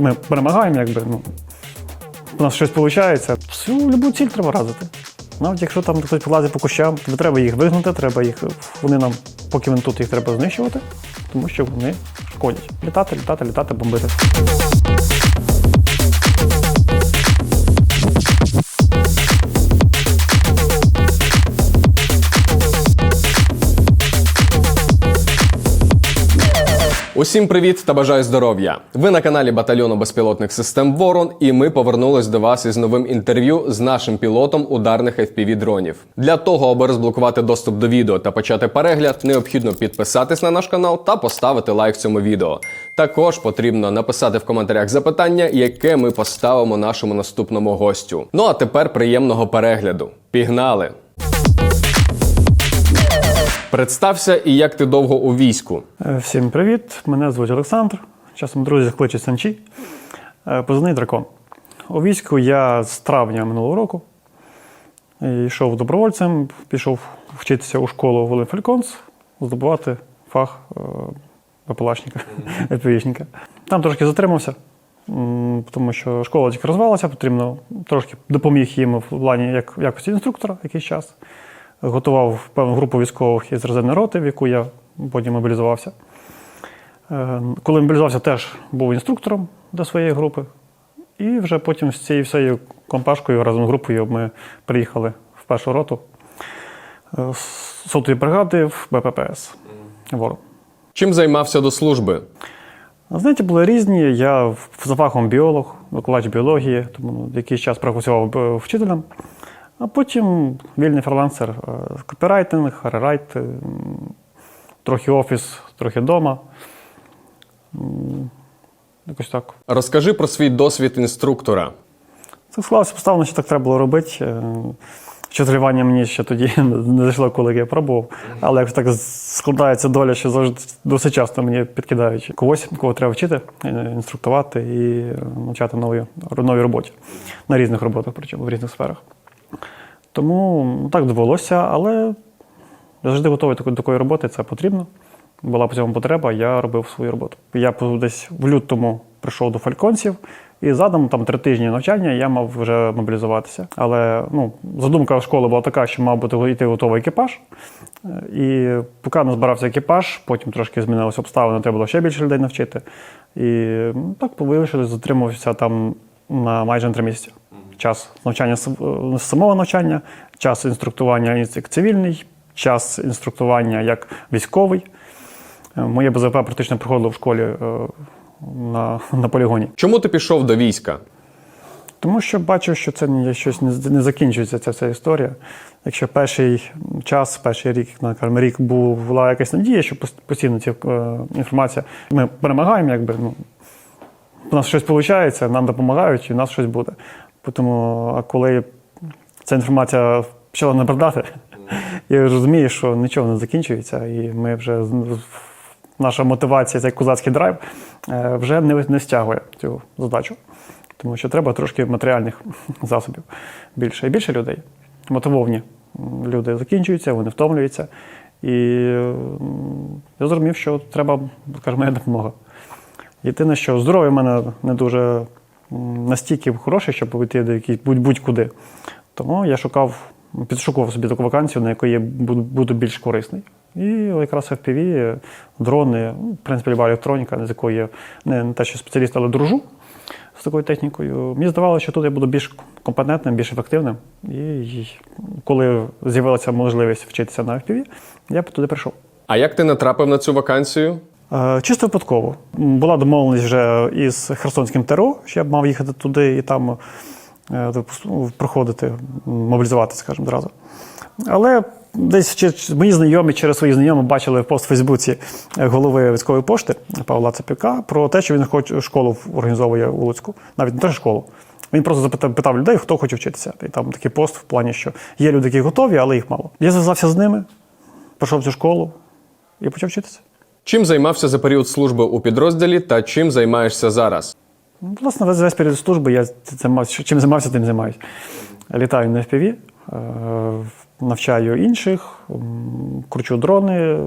Ми перемагаємо, якби ну, у нас щось виходить. Всю любу ціль треба разити. Навіть якщо там хтось полазить по кущам, то треба їх вигнати, треба їх. Вони нам, поки вони тут, їх треба знищувати, тому що вони шкодять. Літати, літати, літати, бомбити. Усім привіт та бажаю здоров'я! Ви на каналі батальйону безпілотних систем Ворон, і ми повернулись до вас із новим інтерв'ю з нашим пілотом ударних fpv дронів. Для того, аби розблокувати доступ до відео та почати перегляд, необхідно підписатись на наш канал та поставити лайк цьому відео. Також потрібно написати в коментарях запитання, яке ми поставимо нашому наступному гостю. Ну а тепер приємного перегляду. Пігнали! Представся і як ти довго у війську. Е, Всім привіт! Мене звуть Олександр. Часом друзі кличуть Санчі. Е, Позивний дракон. У війську я з травня минулого року йшов добровольцем, пішов вчитися у школу Волин Фальконс, здобувати фах е, ВПЛАшника, ФПВшника. Там трошки затримався, тому що школа тільки розвалася, потрібно трошки допоміг їм в плані як, якості інструктора якийсь час. Готував певну групу військових із резервної роти, в яку я потім мобілізувався. Е, Коли мобілізувався, теж був інструктором для своєї групи. І вже потім з цією всією компашкою разом з групою ми приїхали в першу роту е, з сотої бригади в БППС. Ворог. Чим займався до служби? Знаєте, були різні. Я за фахом біолог, викладач біології, тому якийсь час працював е, вчителем. А потім вільний фрилансер, е, копірайтинг, рерайт, трохи офіс, трохи вдома. Якось так. Розкажи про свій досвід інструктора. Це склалося поставлено, що так треба було робити. Е, Чотирювання мені ще тоді не зайшло, коли я пробував. Але якось так складається доля, що завжди досить часто мені підкидають когось, кого треба вчити, е, інструктувати і навчати нові, новій роботі на різних роботах, причому в різних сферах. Тому ну, так довелося, але я завжди готовий до такої роботи, це потрібно. Була по цьому потреба, я робив свою роботу. Я десь в лютому прийшов до фальконців, і задом там три тижні навчання я мав вже мобілізуватися. Але ну, задумка школи була така, що мав бути йти готовий екіпаж. Е, І поки не збирався екіпаж, потім трошки змінилися обставини, треба було ще більше людей навчити. І ну, так вийшло, затримався там на майже три місяці. Час навчання е, самого навчання, час інструктування як цивільний, час інструктування як військовий. Е, Моє БЗП практично проходило в школі е, на, на полігоні. Чому ти пішов до війська? Тому що бачу, що це ні- щось не, не закінчується ця вся історія. Якщо перший час, перший рік, ну, рік була якась надія, що пос- постійно ця інформація, ми перемагаємо, якби ну, у нас щось виходить, нам допомагають, і у нас щось буде. Тому, а коли ця інформація почала набридати, я розумію, що нічого не закінчується, і ми вже наша мотивація, цей козацький драйв, е, вже не, не стягує цю задачу. Тому що треба трошки матеріальних засобів більше і більше людей. Мотивовані люди закінчуються, вони втомлюються. І я зрозумів, що треба, скажімо, моя допомога. Єдине, що здоров'я в мене не дуже настільки хороше, щоб йти до будь- будь-куди. Тому я шукав, підшукував собі таку вакансію, на якої я буду, більш корисний. І якраз FPV, дрони, ну, в принципі, люба електроніка, з якої я не, те, що спеціаліст, але дружу з такою технікою. Мені здавалося, що тут я буду більш компетентним, більш ефективним. І, коли з'явилася можливість вчитися на FPV, я туди прийшов. А як ти натрапив на цю вакансію? Е, Чисто випадково. Була домовленість вже із Херсонським ТРО, що я б мав їхати туди і там е, ну, проходити, мобілізувати, скажімо, одразу. Але десь мої знайомі через свої знайомі бачили пост в Фейсбуці е, голови військової пошти Павла Цепюка про те, що він хоче школу організовує у Луцьку. Навіть не те, школу. Він просто запитав питав людей, хто хоче вчитися. І там такий пост в плані, що є люди, які готові, але їх мало. Я зв'язався з ними, пройшов цю школу і почав вчитися. Чим займався за період служби у підрозділі та чим займаєшся зараз? Власне, весь, період служби я займався, чим займався, тим займаюся. Літаю на FPV, е, навчаю інших, кручу дрони,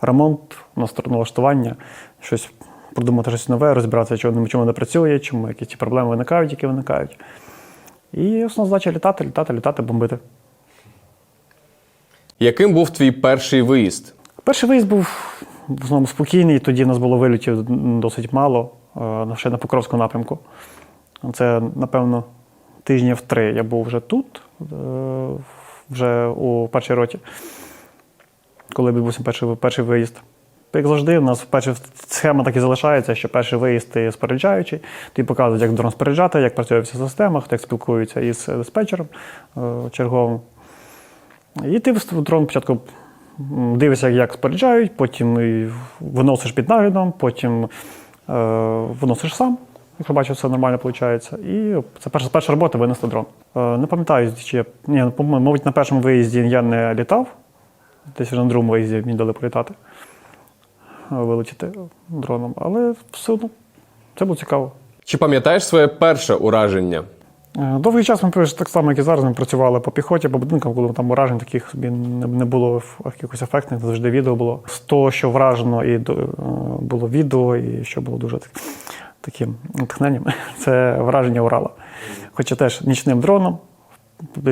ремонт, налаштування, щось продумати щось нове, розібратися, чому, чому не працює, чому які ті проблеми виникають, які виникають. І основна задача літати, літати, літати, бомбити. Яким був твій перший виїзд? Перший виїзд був в основному спокійний, тоді нас було вилітів досить мало, е, ще на Покровському напрямку. Це, напевно, тижнів три я був вже тут, е, вже у першій роті, коли відбувся перший, перший виїзд. Як завжди, у нас перша схема так і залишається, що перший виїзд ти споряджаючий, тобі показують, як дрон споряджати, як працює в системах, як спілкуються із диспетчером е, черговим. І ти в дрон спочатку дивишся, як споряджають, потім виносиш під наглядом, потім е, виносиш сам, якщо бачиш, все нормально виходить. І це перша, перша робота винести дрон. Е, не пам'ятаю, чи я, ні, по-моєму, мабуть, на першому виїзді я не літав. Десь вже на другому виїзді мені дали політати, е, вилетіти дроном. Але все одно це було цікаво. Чи пам'ятаєш своє перше ураження? Е, Довгий час ми так само, як і зараз, ми працювали по піхоті, по будинкам, коли там уражень таких собі не, було якихось ефектних, завжди відео було. З того, що вражено, і е, було відео, і що було дуже так- таким натхненням, це враження Урала. Хоча теж нічним дроном.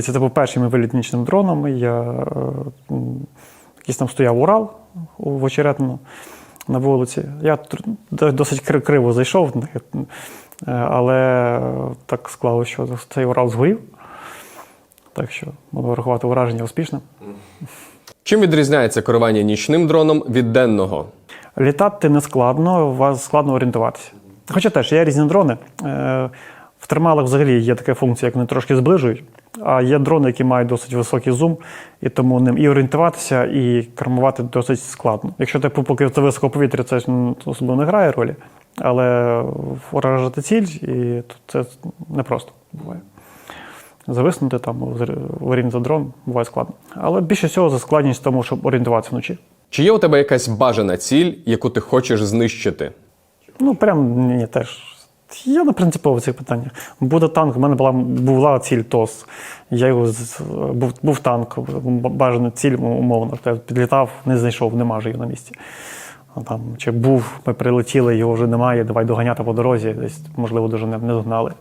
Це був перший мій виліт нічним дроном. Я е, якийсь там стояв Урал у Вочеретину на вулиці. Я досить криво зайшов, але так склалося, що цей Урал згорів. Так що можу рахувати враження успішним. Чим відрізняється керування нічним дроном від денного? Літати не складно, вас складно орієнтуватися. Хоча теж є різні дрони. Е, В термалах взагалі є така функція, як вони трошки зближують. А є дрони, які мають досить високий зум, і тому ним і орієнтуватися, і кермувати досить складно. Якщо ти поки це високо повітря, це особливо не грає ролі. Але вражати ціль, і тут це непросто буває. Зависнути там, орієнтувати дрон буває складно. Але більше всього за складність в тому, щоб орієнтуватися вночі. Чи є у тебе якась бажана ціль, яку ти хочеш знищити? Ну, прям ні, теж. Я не принципово в цих питаннях. Буде танк, в мене була, була ціль ТОС. Я його був, був танк, бажана ціль, умовно. Підлітав, не знайшов, нема вже його на місці. А Там, чи був, ми прилетіли, його вже немає, давай доганяти по дорозі, десь, можливо, дуже не, не догнали.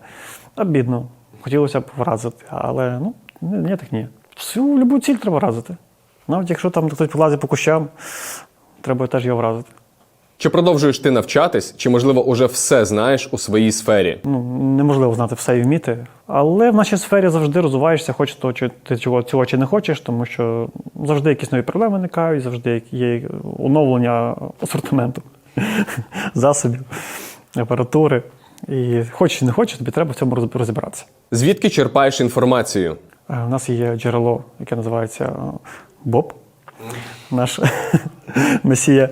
бідно, Хотілося б вразити, але ну, ні, так ні. Всю любу ціль треба вразити. Навіть якщо там хтось полазить по кущам, треба теж його вразити. Чи продовжуєш ти навчатись, чи можливо уже все знаєш у своїй сфері? ну, неможливо знати все і вміти. Але в нашій сфері завжди розвиваєшся, хоч то, чи ти чого цього чи не хочеш, тому що завжди якісь нові проблеми виникають, завжди є оновлення асортименту, засобів, апаратури. І хочеш чи не хочеш, тобі треба в цьому розібратися. Звідки черпаєш інформацію? Е, У нас є джерело, яке називається е, Боб, наш месія,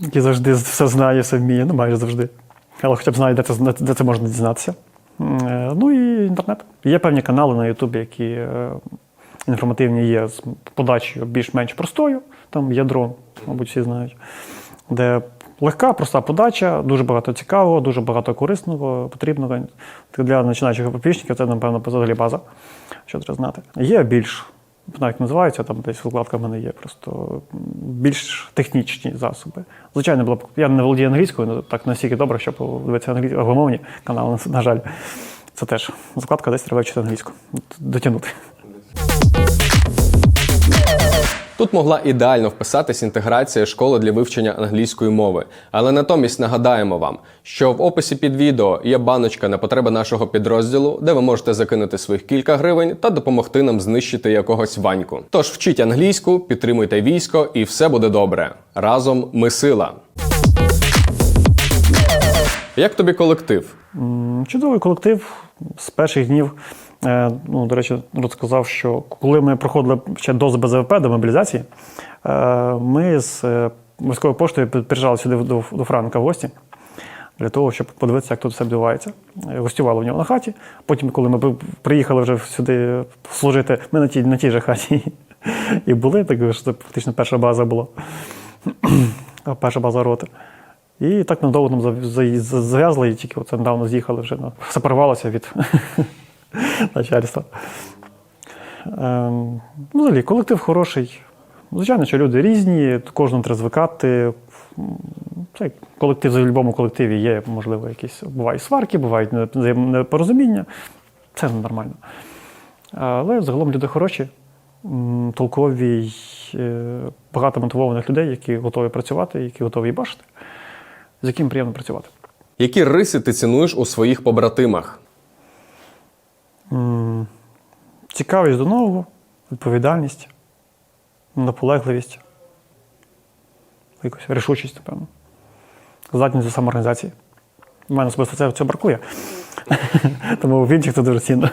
який завжди все знає, все вміє, ну майже завжди. Але хоча б знає, де це, де це можна дізнатися. Е, Ну і інтернет. Є певні канали на Ютубі, які е, інформативні є з подачею більш-менш простою. Там є дрон, мабуть, всі знають, де легка, проста подача, дуже багато цікавого, дуже багато корисного, потрібного. Для починаючих підписчиків це, напевно, взагалі база, що треба знати. Є більш, не називаються, там десь викладка в мене є, просто більш технічні засоби. Звичайно, було б, я не володію англійською, але так настільки добре, щоб дивитися англійською канали, на жаль. Це теж закладка десь треба вчити англійську, дотягнути. Тут могла ідеально вписатись інтеграція школи для вивчення англійської мови. Але натомість нагадаємо вам, що в описі під відео є баночка на потреби нашого підрозділу, де ви можете закинути своїх кілька гривень та допомогти нам знищити якогось ваньку. Тож вчіть англійську, підтримуйте військо, і все буде добре. Разом ми сила. Як тобі колектив? Чудовий колектив з перших днів. Е, Ну, до речі, розказав, що коли ми проходили ще до БЗВП, до мобілізації, е, ми з е, морською поштою приїжджали сюди до, Франка в гості для того, щоб подивитися, як тут все відбувається. Е, Гостювали в нього на хаті. Потім, коли ми приїхали вже сюди служити, ми на тій, на тій же хаті і були, так що це фактично перша база була. перша база роти. І так надовго нам зав- за- за- зав'язли, і тільки оце недавно з'їхали вже. ну, Сепарувалося від начальства. Ем, ну, взагалі, колектив хороший. Звичайно, що люди різні, кожному треба звикати. М, Це колектив, в будь-якому колективі є, можливо, якісь бувають сварки, бувають не- непорозуміння. Це нормально. Але загалом люди хороші, толкові, е, багато мотивованих людей, які готові працювати, які готові бачити, з яким приємно працювати. Які риси ти цінуєш у своїх побратимах? Цікавість до нового, відповідальність, наполегливість, якусь рішучість, напевно. Здатність до самоорганізації. У мене особисто це, це бракує. Тому в інших це дуже цінно.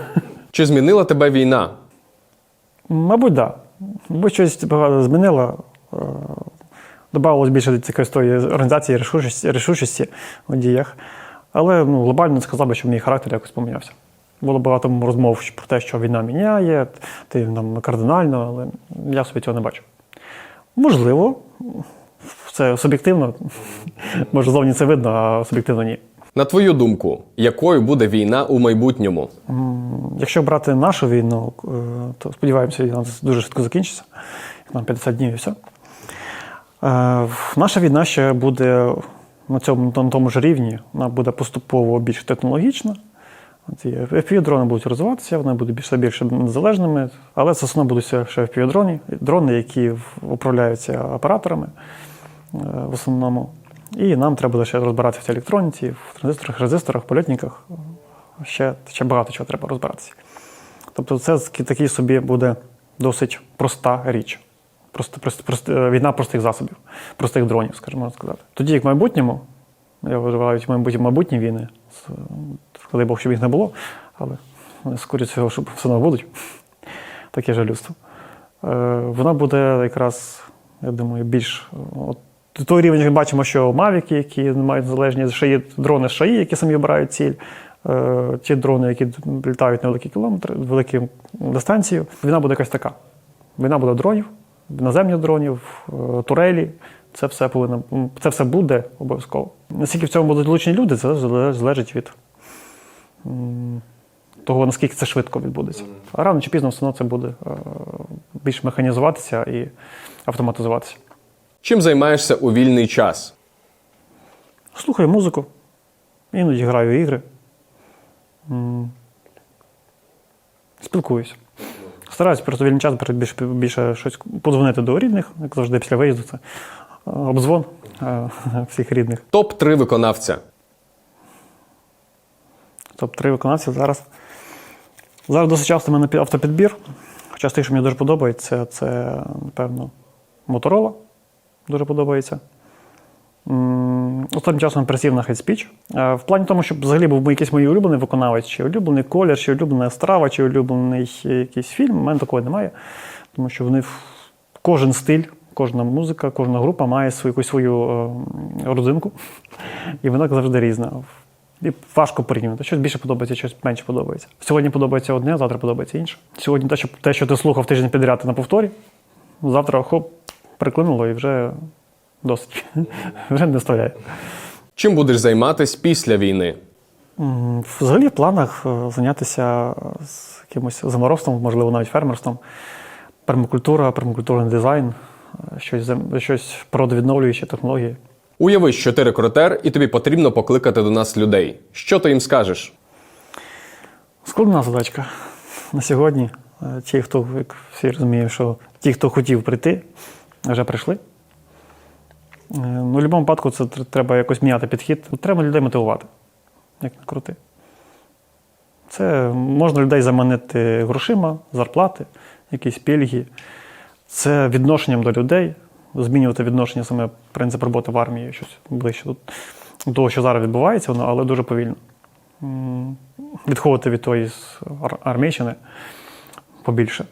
Чи змінила тебе війна? Мабуть, так. Да. Мабуть, щось багато змінило. Е, Добавилось більше якоїсь тої організації, рішучості, рішучості у діях. Але ну, глобально сказав би, що мій характер якось помінявся. Було багато розмов про те, що війна міняє, ти нам кардинально, але я собі цього не бачу. Можливо, це суб'єктивно. Може, зовні це видно, а суб'єктивно ні. На твою думку, якою буде війна у майбутньому? Якщо брати нашу війну, е, то сподіваємося, війна дуже швидко закінчиться. Нам 50 днів і все. Е, Наша війна ще буде на цьому на тому ж рівні, вона буде поступово більш технологічна. Ці FPV-дрони будуть розвиватися, вони будуть більше більше незалежними, але це основно будуть ще FPV-дрони, дрони, які управляються операторами е, в основному. І нам треба ще розбиратися в цій електроніці, в транзисторах, резисторах, польотниках. Ще, ще багато чого треба розбиратися. Тобто, це такий собі буде досить проста річ. Просто, просто, просто, е, війна простих засобів, простих дронів, скажімо можна сказати. Тоді, як в майбутньому, я вважаю, майбутні, війни, коли Бог, щоб їх не було, але скоріше всього, щоб все одно будуть. Таке жалюство. Е, Вона буде якраз, я думаю, більш. От, той рівень, ми бачимо, що мавіки, які не мають залежні шиї, дрони шаї, які самі обирають ціль, е, ті дрони, які літають на великі кілометри, великі дистанцію. Війна буде якась така. Війна буде дронів, наземних дронів, е, турелі. Це все повинно, це все буде обов'язково. Наскільки в цьому будуть долучені люди, це залежить від того, наскільки це швидко відбудеться. А рано чи пізно все одно це буде е, більш механізуватися і автоматизуватися. Чим займаєшся у вільний час? Слухаю музику, іноді граю ігри. Спілкуюся. Стараюсь просто вільний час більше, більше щось подзвонити до рідних, як завжди після виїзду. Це обдзвон е, всіх рідних. Топ 3 виконавця. Топ-3 виконавці зараз. Зараз досить часто в мене автопідбір. Хоча з тих, що мені дуже подобається, це, напевно, Motorola. Дуже подобається. Останнім часом присів на Е, В плані тому, щоб взагалі був якийсь мій улюблений виконавець, чи улюблений колір, чи улюблена страва, чи улюблений якийсь фільм. У мене такого немає. Тому що вони кожен стиль, кожна музика, кожна група має свою якусь свою е, родзинку. І вона завжди різна. І важко порівнювати. Щось більше подобається, щось менше подобається. Сьогодні подобається одне, а завтра подобається інше. Сьогодні те, що, те, що ти слухав тиждень підряд на повторі, завтра хоп, приклинуло і вже досить. вже не вставляє. Чим будеш займатись після війни? Взагалі в планах е, зайнятися з якимось заморозством, можливо, навіть фермерством. Пермакультура, пермакультурний дизайн, е, щось, щось природовідновлюючі технології. Уяви, що ти рекрутер, і тобі потрібно покликати до нас людей. Що ти їм скажеш? Складна задачка на сьогодні. Е, Ті, хто, як всі розуміють, що ті, хто хотів прийти, вже прийшли. Е, Ну, в будь-якому випадку це треба якось міняти підхід. Треба людей мотивувати, як не крути. Це можна людей заманити грошима, зарплати, якісь пільги. Це відношенням до людей, змінювати відношення саме принцип роботи в армії, щось ближче до того, що зараз відбувається, воно, але дуже повільно. Відходити від тої армійщини побільше,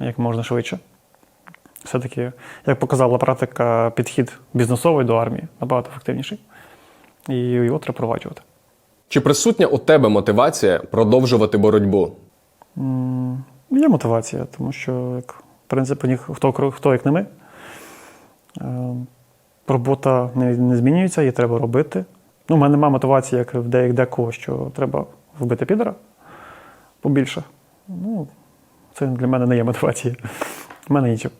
як можна швидше. Все-таки, як показала практика, підхід бізнесовий до армії набагато ефективніший. І його треба впроваджувати. Чи присутня у тебе мотивація продовжувати боротьбу? Є мотивація, тому що, як, принципі, ні- хто, хто як не ми. Е, Робота не, не змінюється, її треба робити. Ну, у мене немає мотивації, як в де, декого, що треба вбити підера побільше. Ну, це для мене не є мотивацією. У мене інша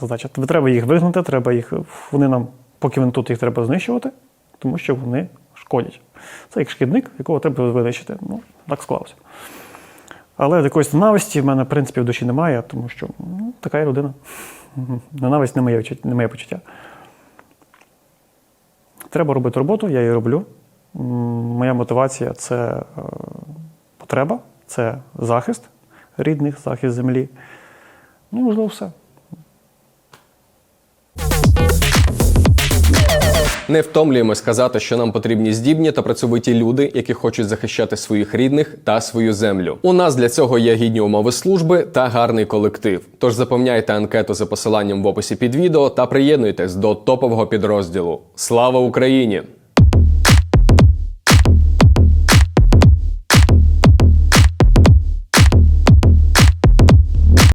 задача. Треба їх вигнати, треба їх, вони нам поки вони тут їх треба знищувати, тому що вони шкодять. Це як шкідник, якого треба винищити. Ну, так склалося. Але якоїсь ненависті в мене, в принципі, в душі немає, тому що ну, така я людина. Ненависть не моє, не моє почуття. Треба робити роботу, я її роблю. Моя мотивація це е, потреба, це захист рідних, захист землі. Ну, можливо, все. Не втомлюємось сказати, що нам потрібні здібні та працьовиті люди, які хочуть захищати своїх рідних та свою землю. У нас для цього є гідні умови служби та гарний колектив. Тож заповняйте анкету за посиланням в описі під відео та приєднуйтесь до топового підрозділу. Слава Україні!